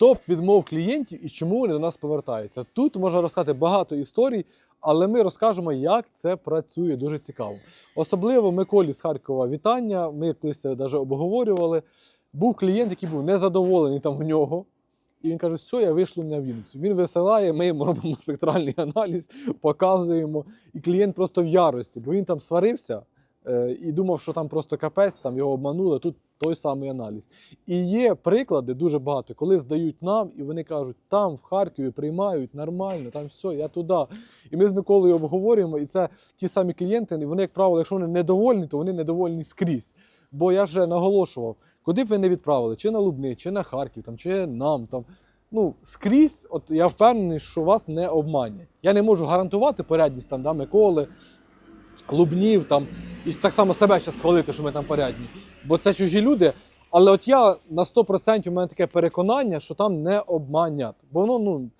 топ відмов клієнтів і чому вони до нас повертаються. Тут можна розказати багато історій, але ми розкажемо, як це працює. Дуже цікаво. Особливо Миколі з Харкова вітання. Ми колись це навіть обговорювали. Був клієнт, який був незадоволений там в нього. І він каже: все, я вийшлю на Вінницю. Він висилає, ми йому робимо спектральний аналіз, показуємо. І клієнт просто в ярості, бо він там сварився е, і думав, що там просто капець, там його обманули. Тут той самий аналіз. І є приклади дуже багато, коли здають нам, і вони кажуть, там в Харкові приймають нормально, там все, я туди. І ми з Миколою обговорюємо, і це ті самі клієнти, і вони, як правило, якщо вони недовольні, то вони недовольні скрізь. Бо я вже наголошував, куди б ви не відправили, чи на Лубни, чи на Харків, там, чи нам там. Ну, скрізь, от я впевнений, що вас не обманять. Я не можу гарантувати порядність там, да, Миколи, Лубнів там, і так само себе ще схвалити, що ми там порядні. Бо це чужі люди. Але от я на 100% у мене таке переконання, що там не обманять. Бо воно, ну,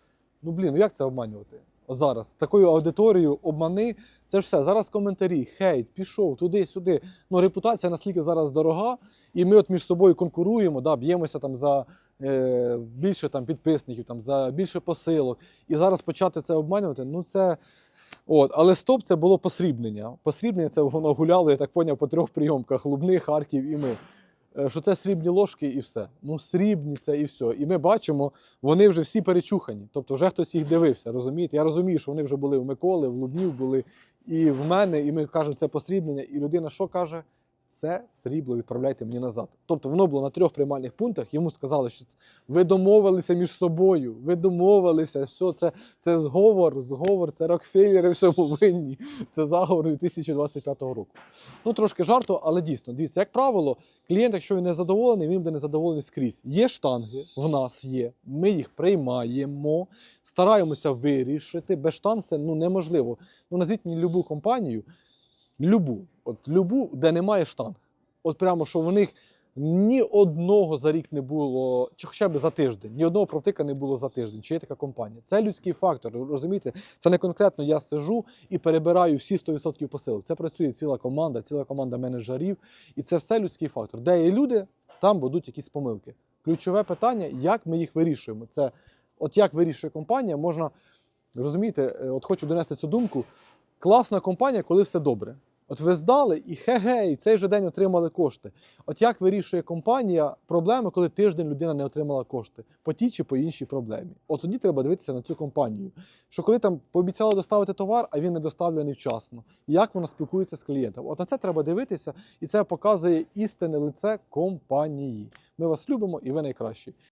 ну блін, ну як це обманювати? От зараз з такою аудиторією обмани, це ж все. Зараз коментарі, хейт, пішов туди-сюди. Ну, репутація наскільки зараз дорога, і ми от між собою конкуруємо, да, б'ємося там за е, більше там, підписників, там, за більше посилок. І зараз почати це обманювати, ну це. От, але стоп, це було посрібнення. Посрібнення це воно гуляло, я так поняв, по трьох прийомках: Лубни, Харків і ми. Е, Що це срібні ложки і все. Ну, срібні це і все. І ми бачимо, вони вже всі перечухані. Тобто вже хтось їх дивився, розумієте? Я розумію, що вони вже були в Миколи, в Лубнів були і в мене, і ми кажемо, це посрібнення. І людина що каже? Це срібло відправляйте мені назад. Тобто воно було на трьох приймальних пунктах. Йому сказали, що ви домовилися між собою, ви домовилися, все, це, це зговор, зговор, це Рокфеллери всьому винні. Це заговор 2025 року. Ну, трошки жарту, але дійсно, дивіться, як правило, клієнт, якщо він не задоволений, він буде незадоволений скрізь. Є штанги, в нас є, ми їх приймаємо, стараємося вирішити. Без штанг це ну, неможливо. Ну, назвіть мені любу компанію, любу, от любу, де немає штанг. От прямо, що в них ні одного за рік не було, чи хоча б за тиждень, ні одного провтика не було за тиждень, чи є така компанія. Це людський фактор, розумієте? Це не конкретно я сижу і перебираю всі 100% посилок. Це працює ціла команда, ціла команда менеджерів, і це все людський фактор. Де є люди, там будуть якісь помилки. Ключове питання, як ми їх вирішуємо. Це от як вирішує компанія, можна розумієте, е, от хочу донести цю думку. Класна компанія, коли все добре. От ви здали і хе-гей, цей же день отримали кошти. От як вирішує компанія проблеми, коли тиждень людина не отримала кошти по тій чи по іншій проблемі? От тоді треба дивитися на цю компанію. Що коли там пообіцяли доставити товар, а він не доставлений вчасно, як вона спілкується з клієнтом? От на це треба дивитися, і це показує істинне лице компанії. Ми вас любимо і ви найкращі.